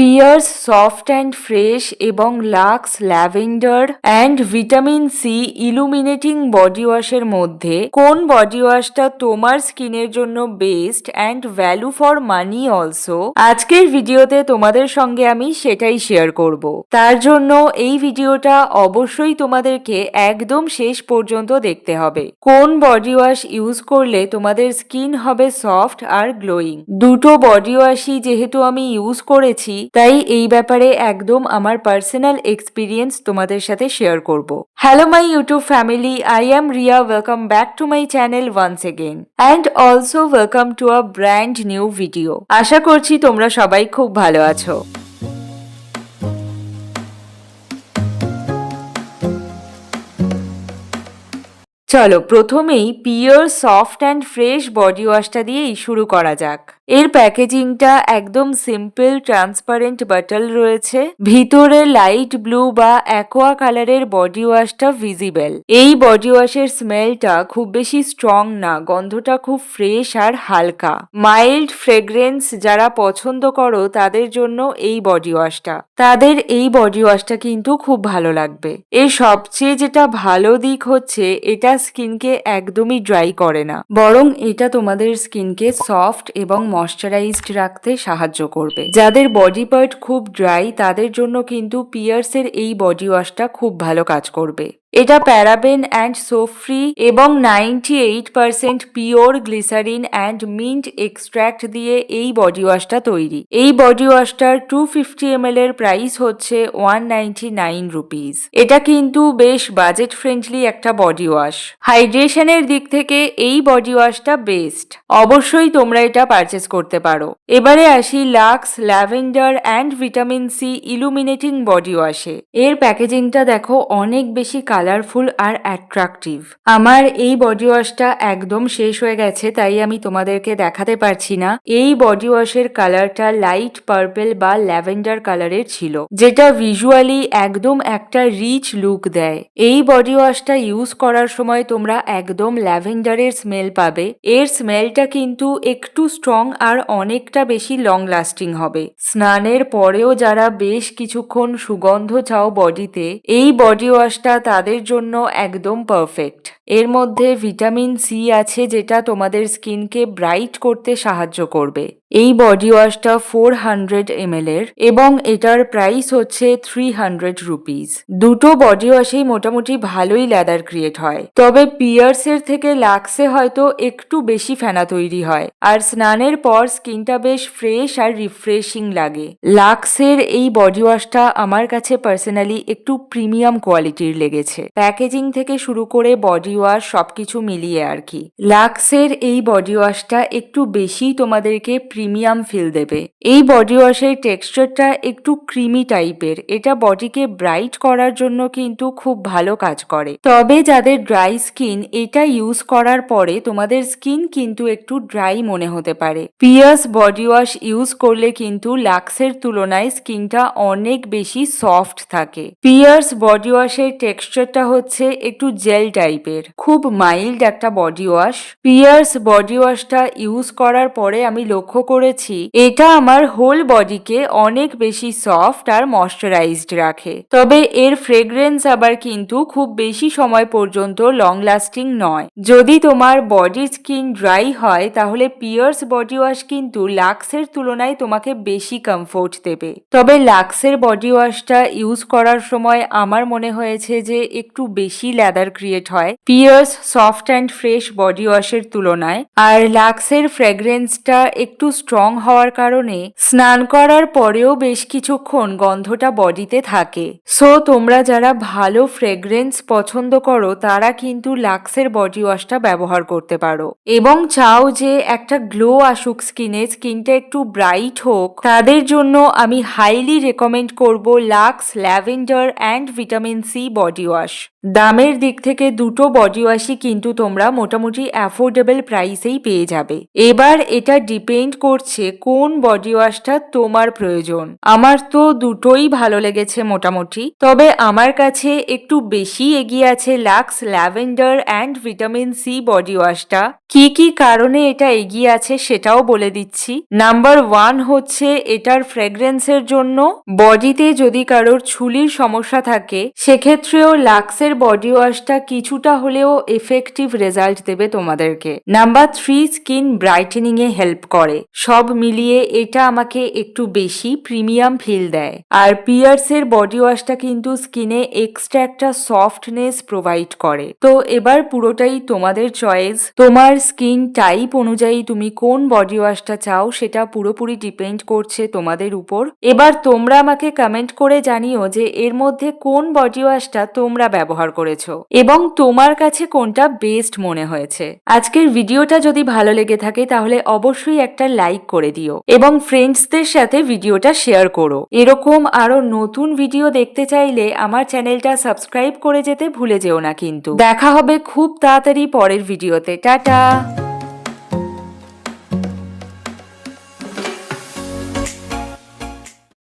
Pears soft and fresh এবং Lux lavender and vitamin C illuminating body ওয়াশের মধ্যে কোন বডি ওয়াশটা তোমার স্কিনের জন্য best and value for money also আজকের ভিডিওতে তোমাদের সঙ্গে আমি সেটাই শেয়ার করব। তার জন্য এই ভিডিওটা অবশ্যই তোমাদেরকে একদম শেষ পর্যন্ত দেখতে হবে। কোন বডি ওয়াশ ইউজ করলে তোমাদের স্কিন হবে সফট আর গ্লোয়িং দুটো বডি ওয়াশই যেহেতু আমি ইউজ করেছি তাই এই ব্যাপারে একদম আমার পার্সোনাল এক্সপিরিয়েন্স তোমাদের সাথে শেয়ার করব। Hello my YouTube family I am Riya welcome back to my channel once again and also welcome to a brand new video আশা করছি তোমরা সবাই খুব ভালো আছো। চলো, প্রথমেই pure soft and fresh body ওয়াশটা দিয়েই শুরু করা যাক। এর প্যাকেজিংটা একদম সিম্পল ট্রান্সপারেন্ট বাটল রয়েছে। ভিতরে লাইট ব্লু বা অ্যাকোয়া কালারের বডি ওয়াশটা ভিজিবল এই বডি ওয়াশের স্মেলটা খুব বেশি স্ট্রং না, গন্ধটা খুব ফ্রেশ আর হালকা। মাইল্ড ফ্রেগ্রেন্স যারা পছন্দ করো, তাদের জন্য এই বডি ওয়াশটা তাদের এই বডি ওয়াশটা কিন্তু খুব ভালো লাগবে। এর সবচেয়ে যেটা ভালো দিক হচ্ছে, এটা স্কিনকে একদমই ড্রাই করে না। বরং এটা তোমাদের স্কিনকে সফট এবং ময়শ্চারাইজড রাখতে সাহায্য করবে। যাদের বডি পার্ট খুব ড্রাই তাদের জন্য কিন্তু পিয়ার্সের এই বডি ওয়াশটা খুব ভালো কাজ করবে। এটা প্যারাবেন অ্যান্ড সোফ্রি এবং ninety eight percent pure glycerin and mint extract দিয়ে এই বডি ওয়াশটা তৈরি। এই বডি ওয়াশটার টু ফিফটি এম এর প্রাইস হচ্ছে ওয়ান নাইনটি নাইন রুপিস এটা কিন্তু বেশ বাজেট ফ্রেন্ডলি একটা বডি ওয়াশ। হাইড্রেশনের দিক থেকে এই বডি ওয়াশটা বেস্ট। অবশ্যই তোমরা এটা পারচেস করতে পারো। এবারে আসি Lux, lavender and vitamin C illuminating body ওয়াশে। এর প্যাকেজিংটা দেখো অনেক বেশি কালারফুল আর অ্যাট্রাকটিভ আমার এই বডি ওয়াশটা একদম শেষ হয়ে গেছে, তাই আমি তোমাদেরকে দেখাতে পারছি না। এই বডি ওয়াশের কালারটা লাইট পার্পেল বা ল্যাভেন্ডার কালারের ছিল, যেটা ভিজুয়ালি একদম একটা রিচ লুক দেয়। এই বডি ওয়াশটা ইউজ করার সময় তোমরা একদম ল্যাভেন্ডারের স্মেল পাবে। এর স্মেলটা কিন্তু একটু স্ট্রং আর অনেকটা বেশি লং লাস্টিং হবে। স্নানের পরেও যারা বেশ কিছুক্ষণ সুগন্ধ চাও বডিতে এই বডি ওয়াশটা তাদের জন্য একদম পারফেক্ট এর মধ্যে ভিটামিন সি আছে যেটা তোমাদের স্কিনকে ব্রাইট করতে সাহায্য করবে। এই বডি ওয়াশটা ফোর হান্ড্রেড এর এবং এটার প্রাইস হচ্ছে থ্রি হান্ড্রেড রুপিস। দুটো বডি ওয়াশেই মোটামুটি ভালোই লেদার ক্রিয়েট হয়। তবে পিয়ার্সের থেকে লাক্সে হয়তো একটু বেশি ফেনা তৈরি হয়। আর স্নানের পর স্কিনটা বেশ ফ্রেশ আর রিফ্রেশিং লাগে। লাক্সের এই বডি ওয়াশটা আমার কাছে পার্সোনালি একটু প্রিমিয়াম কোয়ালিটির লেগেছে। প্যাকেজিং থেকে শুরু করে বডি ওয়াশ সবকিছু মিলিয়ে আর কি। লাক্সের এই বডি ওয়াশটা একটু বেশি তোমাদেরকে প্রিমিয়াম ফিল দেবে। এই বডি ওয়াশের টেক্সচারটা একটু ক্রিমি টাইপের এটা বডিকে ব্রাইট করার জন্য কিন্তু খুব ভালো কাজ করে। তবে যাদের ড্রাই স্কিন এটা ইউজ করার পরে তোমাদের স্কিন কিন্তু একটু ড্রাই মনে হতে পারে। পিয়ার্স বডি ওয়াশ ইউজ করলে কিন্তু লাক্সের তুলনায় স্কিনটা অনেক বেশি সফট থাকে। পিয়ার্স বডি ওয়াশের টেক্সচারটা হচ্ছে একটু জেল টাইপের খুব মাইল্ড একটা বডি ওয়াশ পিয়ার্স বডি ওয়াশটা ইউজ করার পরে আমি লক্ষ্য করেছি, এটা আমার হোল বডিকে অনেক বেশি সফট আর ময়শ্চারাইজড রাখে। তবে এর ফ্রেগ্রেন্স আবার কিন্তু খুব বেশি সময় পর্যন্ত লং লাস্টিং নয়। যদি তোমার বডির স্কিন ড্রাই হয়, তাহলে পিয়ার্স বডি ওয়াশ কিন্তু লাক্সের তুলনায় তোমাকে বেশি কমফোর্ট দেবে। তবে লাক্সের বডি ওয়াশটা ইউজ করার সময় আমার মনে হয়েছে যে একটু বেশি লেদার ক্রিয়েট হয়। Pears soft and fresh body ওয়াশের তুলনায় আর লাক্সের ফ্রেগ্রেন্সটা একটু স্ট্রং হওয়ার কারণে স্নান করার পরেও বেশ কিছুক্ষণ গন্ধটা বডিতে থাকে। সো তোমরা যারা ভালো ফ্রেগ্রেন্স পছন্দ করো, তারা কিন্তু লাক্সের বডি ওয়াশটা ব্যবহার করতে পারো। এবং চাও যে একটা গ্লো আসুক স্কিনে স্কিনটা একটু ব্রাইট হোক, তাদের জন্য আমি হাইলি রেকমেন্ড করব Lux lavender and vitamin C body wash দামের দিক থেকে দুটো বডি ওয়াশই কিন্তু তোমরা মোটামুটি অ্যাফোর্ডেবল প্রাইসেই পেয়ে যাবে। এবার এটা ডিপেন্ড করছে কোন বডি ওয়াশটা তোমার প্রয়োজন। আমার তো দুটোই ভালো লেগেছে মোটামুটি। তবে আমার কাছে একটু বেশি এগিয়ে আছে Lux lavender and vitamin C body ওয়াশটা কি কি কারণে এটা এগিয়ে আছে সেটাও বলে দিচ্ছি। নাম্বার ওয়ান হচ্ছে এটার ফ্রেগ্রেন্সের জন্য। বডিতে যদি কারোর ছুলির সমস্যা থাকে, সেক্ষেত্রেও লাক্সের বডি ওয়াশটা কিছুটা হলেও এফেক্টিভ রেজাল্ট দেবে তোমাদেরকে। নাম্বার থ্রি স্কিন ব্রাইটেনিং এ হেল্প করে। সব মিলিয়ে এটা আমাকে একটু বেশি প্রিমিয়াম ফিল দেয়। আর পিয়ার্সের বডি ওয়াশটা কিন্তু স্কিনে এক্সট্রা একটা সফটনেস প্রোভাইড করে। তো এবার পুরোটাই তোমাদের চয়েস তোমার স্কিন টাইপ অনুযায়ী তুমি কোন বডি ওয়াশটা চাও, সেটা পুরোপুরি ডিপেন্ড করছে তোমাদের উপর। এবার তোমরা আমাকে কমেন্ট করে জানিও যে এর মধ্যে কোন বডি ওয়াশটা তোমরা ব্যবহার করেছ। এবং তোমার কাছে কোনটা বেস্ট মনে হয়েছে। আজকের ভিডিওটা যদি ভালো লেগে থাকে তাহলে অবশ্যই একটা লাইক করে দিও এবং ফ্রেন্ডসদের সাথে ভিডিওটা শেয়ার করো। এরকম আরও নতুন ভিডিও দেখতে চাইলে আমার চ্যানেলটা সাবস্ক্রাইব করে যেতে ভুলে যেও না কিন্তু। দেখা হবে খুব তাড়াতাড়ি পরের ভিডিওতে। টাটা!